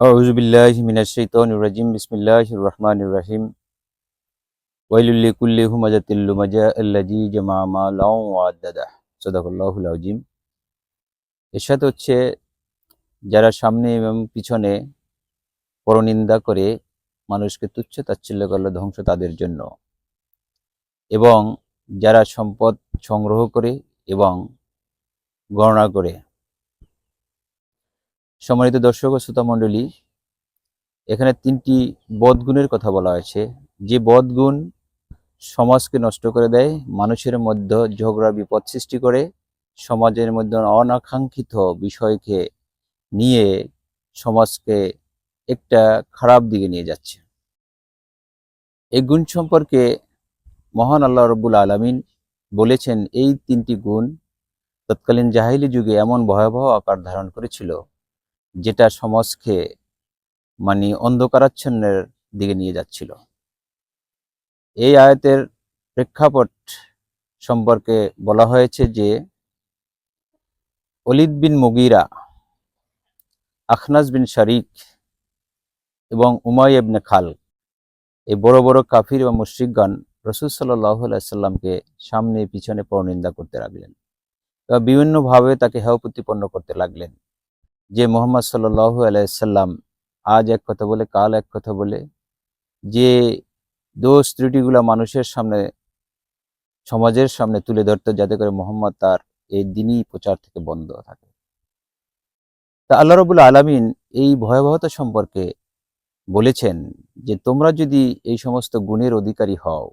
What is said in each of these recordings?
আউজবিল্লাহিমিনাশাইতানিরাজিম বিসমিল্লাহির রহমানির রহিম ওয়াইলুল্লি কুল্লি হুমাজাতিল্লু মাজা আল্লাজি জামা মালাউ ওয়াদাদা সদাকুল্লাহুল আজিম এরশাদ হচ্ছে, যারা সামনে এবং পিছনে পরনিন্দা করে মানুষকে তুচ্ছ তাচ্ছিল্য করলে ধ্বংস তাদের জন্য, এবং যারা সম্পদ সংগ্রহ করে এবং গণনা করে সম্মানিত দর্শক ও শ্রোতা মণ্ডলী, এখানে তিনটি বদগুণের কথা বলা হয়েছে। যে বদগুণ সমাজকে নষ্ট করে দেয়, মানুষের মধ্যে ঝগড়া, বিপদ সৃষ্টি করে, সমাজের মধ্যে অনাকাঙ্ক্ষিত বিষয়কে নিয়ে সমাজকে একটা খারাপ দিকে নিয়ে যাচ্ছে। এই গুণ সম্পর্কে মহান আল্লাহ রব্বুল আলমিন বলেছেন, এই তিনটি গুণ তৎকালীন জাহিলি যুগে এমন ভয়াবহ আকার ধারণ করেছিল যেটা সমাজকে মানে অন্ধকারাচ্ছন্নের দিকে নিয়ে যাচ্ছিল। এই আয়াতের প্রেক্ষাপট সম্পর্কে বলা হয়েছে যে অলিদ বিন মুগিরা আখনাস বিন শারিক এবং উমাই ইবনে খাল, এই বড় বড় কাফির এবং মুশ্রিকগণ রসুল সাল্লাহ সাল্লামকে সামনে পিছনে পরনিন্দা করতে লাগলেন। বা বিভিন্নভাবে তাকে হেয় প্রতিপন্ন করতে লাগলেন। যে মোহাম্মদ সাল্লু আলাইসাল্লাম আজ এক কথা বলে, কাল এক কথা বলে, যে দোষ ত্রুটিগুলা মানুষের সামনে, সমাজের সামনে তুলে ধরতো যাতে করে মোহাম্মদ তার এই দিনই প্রচার থেকে বন্ধ থাকে। তা আল্লাহ রবুল আলমিন এই ভয়াবহতা সম্পর্কে বলেছেন যে, তোমরা যদি এই সমস্ত গুণের অধিকারী হও,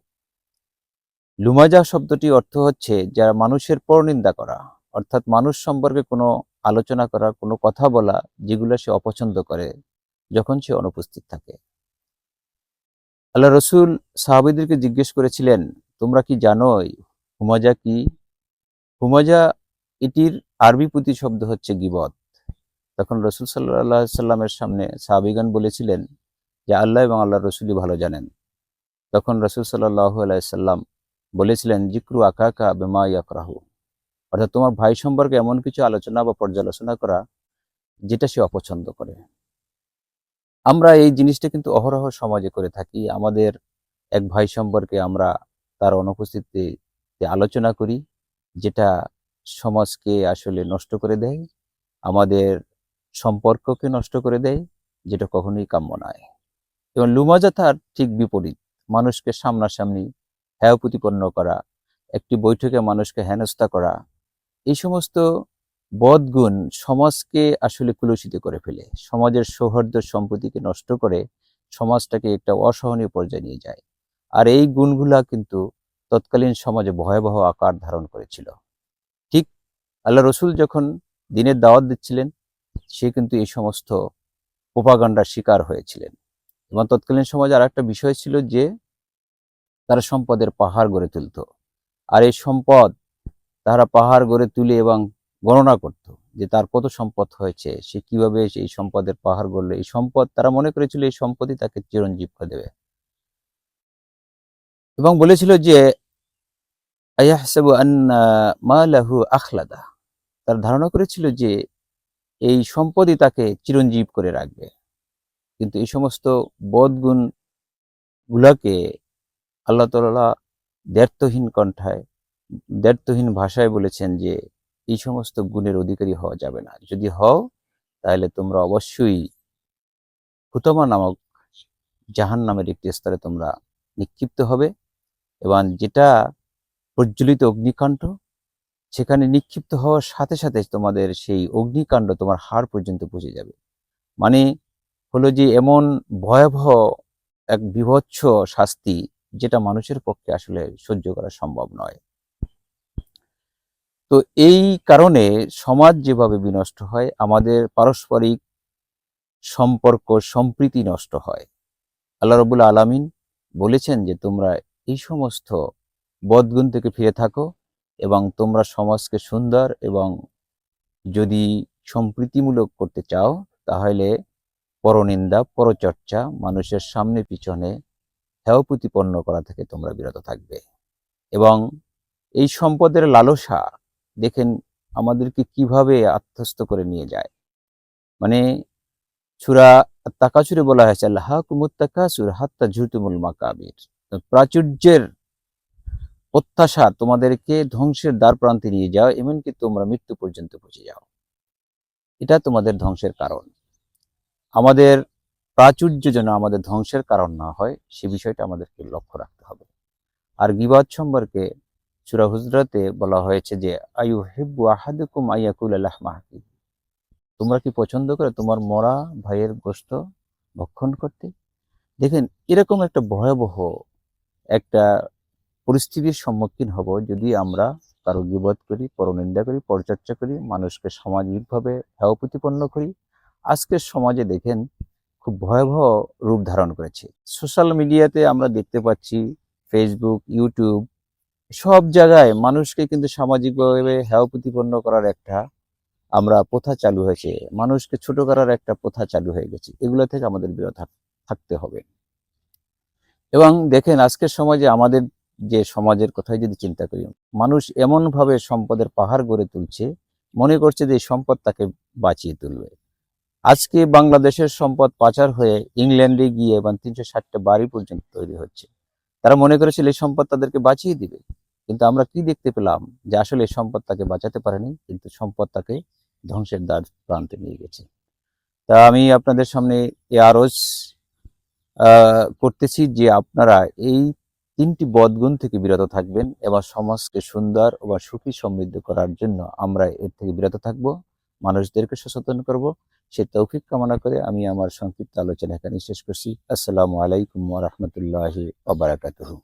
লুমাজা শব্দটি অর্থ হচ্ছে যারা মানুষের পরনিন্দা করা, অর্থাৎ মানুষ সম্পর্কে কোনো আলোচনা করা কোনো কথা বলা যেগুলো সে অপছন্দ করে যখন সে অনুপস্থিত থাকে। আল্লাহ রসুল সাহাবিদেরকে জিজ্ঞেস করেছিলেন, তোমরা কি জানোই হুমাজা কি? হুমাজা এটির আরবি প্রতি শব্দ হচ্ছে গিবত। তখন রসুল সাল্লাহ সাল্লামের সামনে সাহাবিগান বলেছিলেন যে, আল্লাহ এবং আল্লাহ রসুলই ভালো জানেন। তখন রসুল সাল্লাহ আলাইসাল্লাম বলেছিলেন জিক্রু আকাকা বেমা ইয়াকরাহু। অর্থাৎ তোমার ভাই সম্পর্কে এমন কিছু আলোচনা বা পর্যালোচনা করা যেটা সে অপছন্দ করে। আমরা এই জিনিসটা কিন্তু অহরহ সমাজে করে থাকি। আমাদের এক ভাই সম্পর্কে আমরা তার অনুপস্থিতিতে আলোচনা করি, যেটা সমাজকে আসলে নষ্ট করে দেয়, আমাদের সম্পর্ককে নষ্ট করে দেয়, যেটা কখনোই কাম্য নয়। এবং লুমাজা তার ঠিক বিপরীত, মানুষকে সামনাসামনি হ্যায় প্রতিপন্ন করা, একটি বৈঠকে মানুষকে হেনস্থা করা এই সমস্ত বদগুণ সমাজকে আসলে কুলুষিত করে ফেলে। সমাজের সৌহার্দ্য সম্পত্তিকে নষ্ট করে সমাজটাকে একটা অসহনীয় পর্যায়ে নিয়ে যায়। আর এই গুণগুলা কিন্তু তৎকালীন সমাজে ভয়াবহ আকার ধারণ করেছিল। ঠিক আল্লাহ রসুল যখন দিনের দাওয়াত দিচ্ছিলেন, সে কিন্তু এই সমস্ত প্রোপাগান্ডার শিকার হয়েছিলেন। এবং তৎকালীন সমাজে আর একটা বিষয় ছিল যে, তারা সম্পদের পাহাড় গড়ে তুলত। আর এই সম্পদ তারা পাহাড় গড়ে তুলে এবং গণনা করত যে তার কত সম্পদ হয়েছে, সে কীভাবে এই সম্পদের পাহাড় গড়লো, এই সম্পদ তারা মনে করেছিল এই সম্পদই তাকে চিরঞ্জীব করে দেবে। এবং বলেছিল যে আখলাদা। তার ধারণা করেছিল যে, এই সম্পদই তাকে চিরঞ্জীব করে রাখবে। কিন্তু এই সমস্ত বদগুণ গুলাকে আল্লাহ তালা দ্ব্যর্থহীন কণ্ঠায় দ্ব্যর্থহীন ভাষায় বলেছেন যে, এই সমস্ত গুণের অধিকারী হওয়া যাবে না। যদি হও, তাহলে তোমরা অবশ্যই হুতমা নামক জাহান নামের একটি স্তরে তোমরা নিক্ষিপ্ত হবে এবং যেটা প্রজ্বলিত অগ্নিকাণ্ড, সেখানে নিক্ষিপ্ত হওয়ার সাথে সাথে তোমাদের সেই অগ্নিকাণ্ড তোমার হাড় পর্যন্ত পৌঁছে যাবে। মানে হলো যে, এমন ভয়াবহ এক বিভৎস শাস্তি যেটা মানুষের পক্ষে আসলে সহ্য করা সম্ভব নয়। তো এই কারণে সমাজ যেভাবে বিনষ্ট হয়, আমাদের পারস্পরিক সম্পর্ক, সম্প্রীতি নষ্ট হয়। আল্লাহ রবুল আলমিন বলেছেন যে, তোমরা এই সমস্ত বদগুণ থেকে ফিরে থাকো এবং তোমরা সমাজকে সুন্দর এবং যদি সম্প্রীতিমূলক করতে চাও, তাহলে পরনিন্দা, পরচর্চা, মানুষের সামনে পিছনে হেয় প্রতিপন্ন করা থেকে তোমরা বিরত থাকবে। এবং এই সম্পদের লালসা দেখেন আমাদেরকে কীভাবে আত্মস্থ করে নিয়ে যায়। মানে সুরা আর তাকাচুরে বলা হয়েছে আল্লাহ হাত্তা ঝুতুমুল মাকাবির। প্রাচুর্যের প্রত্যাশা তোমাদেরকে ধ্বংসের দ্বার প্রান্তে নিয়ে যাও, এমনকি তোমরা মৃত্যু পর্যন্ত পৌঁছে যাও। এটা তোমাদের ধ্বংসের কারণ। আমাদের প্রাচুর্য যেন আমাদের ধ্বংসের কারণ না হয়, সে বিষয়টা আমাদেরকে লক্ষ্য রাখতে হবে। আর গিবাদ সম্পর্কে সুরা হুজরাতে বলা হয়েছে যে আয়ু হেব্বু আহাদুকুম আইয়াকুল আল্লাহ মাহাকি তোমরা কি পছন্দ করে তোমার মরা ভাইয়ের গোস্ত ভক্ষণ করতে? দেখেন, এরকম একটা ভয়াবহ একটা পরিস্থিতির সম্মুখীন হব যদি আমরা কারও গিবত করি, পরনিন্দা করি, পরচর্চা করি, মানুষকে সামাজিকভাবে হেয় প্রতিপন্ন করি। আজকের সমাজে দেখেন, খুব ভয়াবহ রূপ ধারণ করেছে। সোশ্যাল মিডিয়াতে আমরা দেখতে পাচ্ছি ফেসবুক ইউটিউব সব জায়গায় মানুষকে কিন্তু সামাজিকভাবে হেয় প্রতিপন্ন করার একটা আমরা প্রথা চালু হয়েছে। মানুষকে ছোট করার একটা প্রথা চালু হয়ে গেছে। এগুলো থেকে আমাদের বিরত থাক- থাকতে হবে। এবং দেখেন, আজকের সমাজে আমাদের যে সমাজের কথাই যদি চিন্তা করি, মানুষ এমনভাবে সম্পদের পাহাড় গড়ে তুলছে, মনে করছে যে সম্পদ তাকে বাঁচিয়ে তুলবে। আজকে বাংলাদেশের সম্পদ পাচার হয়ে ইংল্যান্ডে গিয়ে এবং তিনশো ষাটটা বাড়ি পর্যন্ত তৈরি হচ্ছে। তারা মনে করেছিল এই সম্পদ তাদেরকে বাঁচিয়ে দিবে। কিন্তু আমরা কি দেখতে পেলাম যে আসলে সম্পদ তাকে বাঁচাতে পারেনি, কিন্তু সম্পদ তাকে ধ্বংসের দ্বার প্রান্তে নিয়ে গেছে। তা আমি আপনাদের সামনে এ আরজ করতেছি যে আপনারা এই তিনটি বদগুণ থেকে বিরত থাকবেন এবং সমাজকে সুন্দর ও সুখী সমৃদ্ধ করার জন্য আমরা এর থেকে বিরত থাকব, মানুষদেরকে সচেতন করব। সে তৌফিক কামনা করে আমি আমার সংক্ষিপ্ত আলোচনা এখানে শেষ করছি। আসসালামু আলাইকুম রাহমাতুল্লাহি ওয়া বারাকাতুহু।